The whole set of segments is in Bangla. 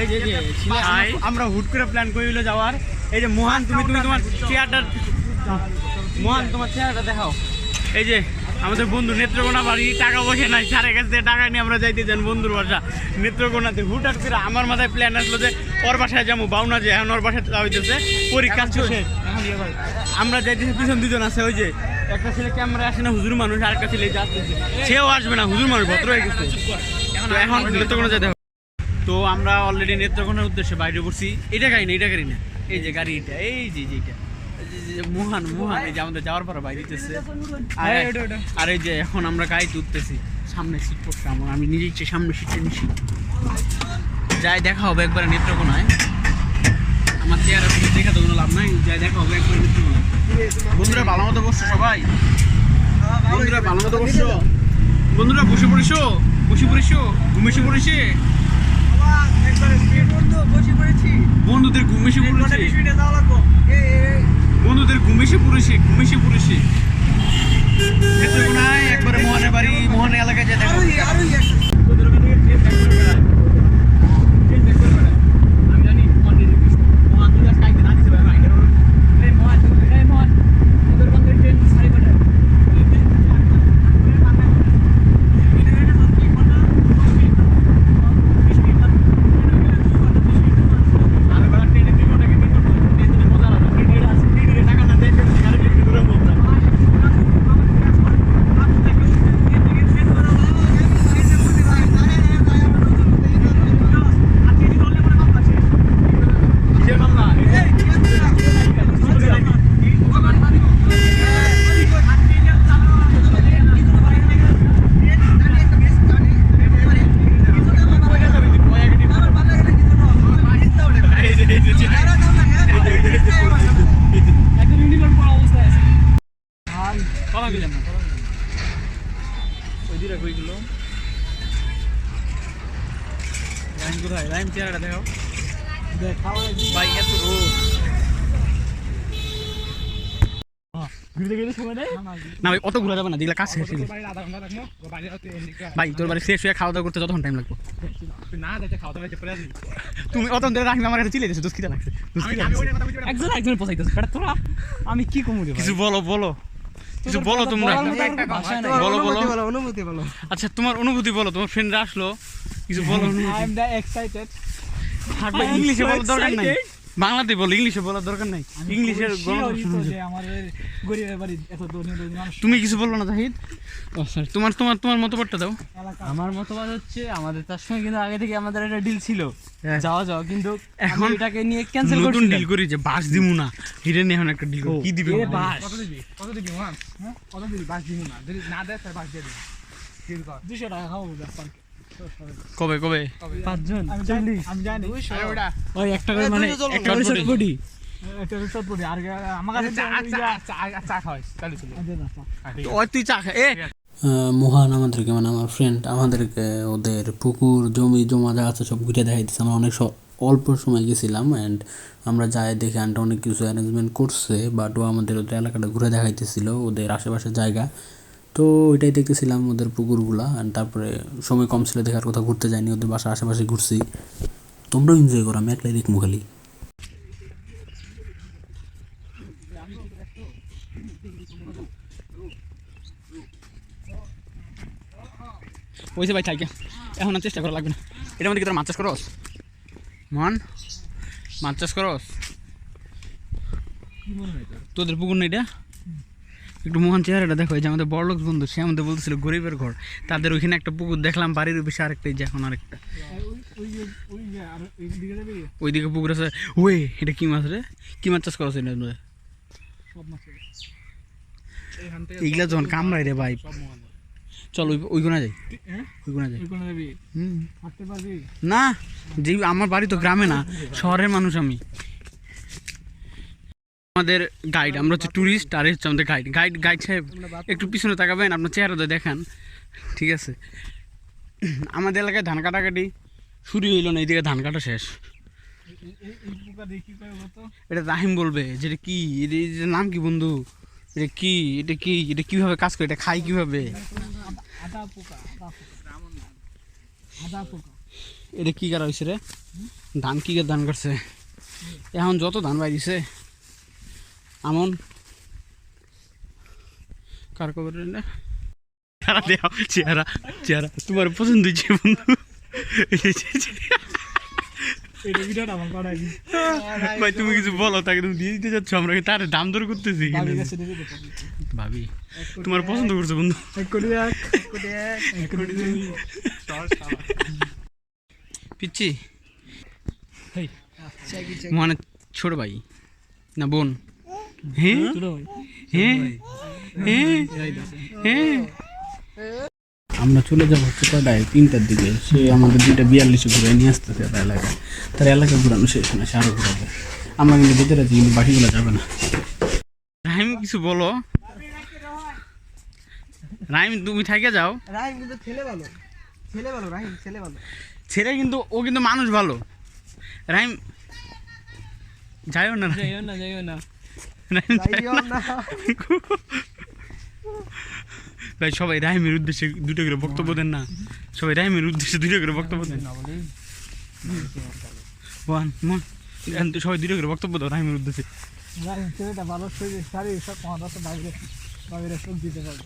এই যে যে আমরা- হুট করে প্ল্যান করে যাওয়ার। এই যে মোহন তুমি তুমি তোমার চেয়ারটা মোহন তোমার চেয়ারটা দেখাও। এই যে আমাদের বন্ধু নেত্রকোনা বাড়ি টাকা পয়সা নাই সারের কাছ থেকে টাকা নিয়ে আমরা যাইতে যান বন্ধুর বাসা। নেত্রকোনাতে হুটহাট করে আমার মাথায় প্ল্যান আসলো যে ওর বাসায় যাব বাউনা যে এখন ওর বাসায় যাওয়া হইতেছে পরীক্ষা শেষে আমরা যাইতেছি পিছন দুজন আছে ওই যে একটা ছেলে ক্যামেরা আসে না হুজুর মানুষ আর একটা ছেলে এই যে সেও আসবে না হুজুর মানুষ ভদ্র হয়ে গেছে। এখন নেত্রকোনা হবে। তো আমরা অলরেডি নেত্রকোনার উদ্দেশ্যে বাইরে পড়ছি। এটা গাড়ি না এটা গাড়ি না। এই যে গাড়ি এটা এই যে যে এটা। এই যে- যে মোহান মোহান এই যে আমাদের যাওয়ার পরে বাইরে দিতেছে। আর এই যে এখন আমরা গাড়িতে উঠতেছি সামনে সিট পড়ছে আমার। আমি নিজে ইচ্ছে সামনে সিটটা নিছি। যাই দেখা হবে একবার নেত্রকোনায়। আমার চেয়ার দেখা তো কোনো লাভ নাই। যাই দেখা হবে একবার নেত্রকোনায়। বন্ধুরা ভালো মতো বসছো সবাই? বন্ধুরা ভালো মতো বসছো? বন্ধুরা বসে পড়েছো? বসে পড়েছো? ঘুমেসে পড়েছে? বন্ধুদের ঘুমেসে পড়েছে। বন্ধুদের ঘুমেসে পড়েছে ঘুমেসে পড়েছে। একবারে মোহনের বাড়ি মোহন এলাকায় যে দেখা তোদের ওখান থেকে ট্রেন ব্যাক করে বেড়ায় ট্রেন ব্যাক করে বেড়ায় আমি জানি মোহন দিয়ে দিবি মোহন তুই আজ কাইতে না দিতে পারবে ট্রেন মোহন ট্রেন মোহন তোদের ওখান থেকে ট্রেন সারি বেড়ায় আরে বেড়া ট্রেনে দিব নাকি দিব ট্রেনে মজা লাগে ট্রেনে আছে ট্রেনে টাকা না দেয় ট্রেনে গাড়ি দিয়ে দূরে বলতা কিসের মামলা কলা দিলাম না ওই দিকে কই গেল লাইন কোথায় লাইন চেহারাটা দেখো। ভাই এত রোদ। না ভাই অত ঘোরা যাবে না যেগুলো কাছে এসে ভাই তোর বাড়ি শেষ হয়ে খাওয়া দাওয়া করতে যতক্ষণ টাইম লাগবে? তুমি অত ধরে আমার কাছে চিলে দিয়েছে দুষ্কিতা লাগছে? একজন একজন পচাইতেছে বেটা তোরা আমি কি কমু কিছু বলো বলো। কিছু বলো তোমরা। বলো বলো। অনুমতি বলো আচ্ছা তোমার অনুভূতি বলো তোমার ফ্রেন্ডরা আসলো। কিছু বলো আই এম দ্য এক্সাইটেড থাকবে ইংলিশে বলার দরকার নাই। বাংলাতে বলো ইংলিশে বলার দরকার নাই। ইংলিশের গণনা শুনছে। আমাদের গরিবের বাড়ি এত ধনী ধনী মানুষ। তুমি কিছু বলল না ও সরি তোমার তোমার তোমার মতবাদটা দাও। আমার মতবাদ হচ্ছে আমাদের তার সঙ্গে কিন্তু আগে থেকে আমাদের একটা ডিল ছিল। হ্যাঁ। যাওয়া যাওয়া কিন্তু এখন এটাকে নিয়ে ক্যান্সেল নতুন ডিল করি যে বাস দিমু না। হিরে নিয়ে এখন একটা ডিল কি দিবে বাস। কত দিবি? কত দিবি ওয়ান হ্যাঁ? কত দিবি? বাস দিবি না। যদি না দেয় তাহলে বাস দিয়ে দিবি। ঠিক কর। দুশো টাকা খাব ব্যাপারকে কবে কবে? পাঁচজন আমি জানি চল্লিশ। আমি জানি। ওই একটা করে মানে একটা করে চল্লিশ। চটপটি একটা চটপটি আর আমার কাছে চা চা চা খাওয়াই চালু। চলে তো ওই তুই চা খা এ। মোহান আমাদেরকে মানে আমার ফ্রেন্ড আমাদেরকে ওদের পুকুর জমি জমা যা আছে সব ঘুরে দেখাইতেছে আমরা অনেক অল্প সময় গেছিলাম অ্যান্ড আমরা যাই দেখে আন্টা অনেক কিছু অ্যারেঞ্জমেন্ট করছে বাট ও আমাদের ওদের এলাকাটা ঘুরে দেখাইতেছিল ওদের আশেপাশের জায়গা। তো ওইটাই দেখতেছিলাম ওদের পুকুরগুলা তারপরে সময় কম ছিল, দেখার কথা ঘুরতে যাইনি, ওদের বাসার আশেপাশে ঘুরছি। তোমরাও এনজয় করো, আমি একলাই দেখব খালি। ওইসে ভাই থাকে এখন আর চেষ্টা করা লাগবে না। এটা মধ্যে কি তোর মাছ চাষ করস? মন, মাছ চাষ করস? তোদের পুকুর নেই এটা? একটু মোহন চেহারাটা দেখো যে আমাদের বড় লোক বন্ধু, সে আমাদের বলতেছিল গরিবের ঘর। তাদের ওইখানে একটা পুকুর দেখলাম, বাড়ির বেশি আরেকটা যে এখন আরেকটা। ওইদিকে পুকুর আছে। ওই, এটা কি মাছ রে? কি মাছ চাষ করা তোদের? এইগুলা যখন কামড়াই রে ভাই। চল, ওই কোনা যাই। ওই যাই। না যে আমার বাড়ি তো গ্রামে না, শহরের মানুষ আমি। আমাদের গাইড আমরা হচ্ছে ট্যুরিস্ট আর হচ্ছে আমাদের গাইড গাইড গাইড সাহেব, একটু পিছনে তাকাবেন, আপনার চেহারাটা দেখান। ঠিক আছে? আমাদের এলাকায় ধান কাটাকাটি শুরু হইল না, এইদিকে ধান কাটা শেষ। এটা রাহিম বলবে, যে এটা কি? এটা নাম কি বন্ধু? এটা কি? এটা কি? এটা কীভাবে কাজ করে? এটা খাই কীভাবে? এটা কি করা হয়েছে রে? ধান কি ধান করছে এখন যত ধান বাইরিছে আমন। কার কবে না? চেহারা দেও চেহারা চেহারা তোমার পছন্দ হয়েছে বন্ধু। ভাই তুমি কিছু বলো তাকে তুমি দিয়ে দিতে যাচ্ছ আমরা তার দাম দর করতেছি ভাবি তোমার পছন্দ করছে বন্ধু। পিচ্ছি। মানে ছোট ভাই না বোন? আমরা চলে যাব হচ্ছে কয়টায়? তিনটার দিকে। সে আমাদের দুইটা বিয়াল্লিশে ঘুরে নিয়ে আসতেছে তার এলাকায়। তার এলাকা ঘুরানো শেষ না সে আরও ঘুরাবে। আমরা কিন্তু ভিতরে আছি কিন্তু বাকিগুলো যাবে না। রাহিম কিছু বলো। রাহিম তুমি থাকে যাও। রাহিম কিন্তু ছেলে ভালো। ছেলে ভালো রাহিম ছেলে ভালো। ছেলে কিন্তু ও কিন্তু মানুষ ভালো। রাহিম যাইও না যাইও না যাইও। না। ভাই সবাই রাহিমের উদ্দেশ্যে দুটো করে বক্তব্য দেন না। সবাই রাহিমের উদ্দেশ্যে দুটো করে বক্তব্য দেন। ওয়ান মন সবাই দুটো করে বক্তব্য দাও রাহিমের উদ্দেশ্যে। রাহিম ছেলেটা ভালো শরীর শারীর সব মহাদাস বাইরে বাইরে সব দিতে পারবে।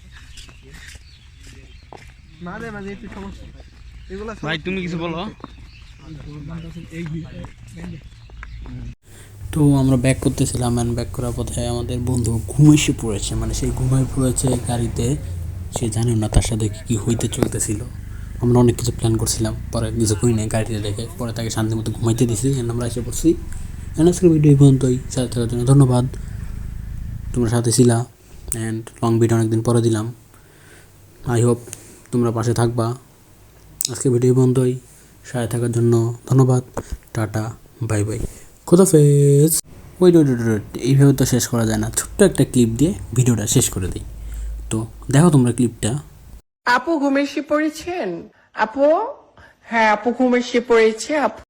মাঝে মাঝে একটু সমস্যা। এগুলো ভাই তুমি কিছু বলো। তো আমরা ব্যাক করতেছিলাম অ্যান্ড ব্যাক করার পথে আমাদের বন্ধু ঘুমেসে পড়েছে। মানে সেই ঘুমায় পড়েছে গাড়িতে। সে জানেও না তার সাথে কী কী হইতে চলতেছিল। আমরা অনেক কিছু প্ল্যান করছিলাম। পরে কিছু করি নাই গাড়িতে রেখে। পরে তাকে শান্তি মতো ঘুমাইতে দিছি and আমরা এসে পড়ছি। অ্যান্ড আজকের ভিডিও এই পর্যন্তই। সাথে থাকার জন্য ধন্যবাদ। তোমরা সাথে ছিলা অ্যান্ড লং ভিডিও অনেকদিন পরে দিলাম। আই হোপ তোমরা পাশে থাকবা। আজকে ভিডিও পর্যন্তই। সাথে থাকার জন্য ধন্যবাদ। টাটা বাই বাই খোদাফেজ ওয়েট ওয়েট ওয়েট এইভাবে তো শেষ করা যায় না। ছোট্ট একটা ক্লিপ দিয়ে ভিডিওটা শেষ করে দিই। তো দেখো তোমরা ক্লিপটা আপু ঘুমের পড়েছেন? আপু? হ্যাঁ আপু ঘুমের পড়েছে আপু।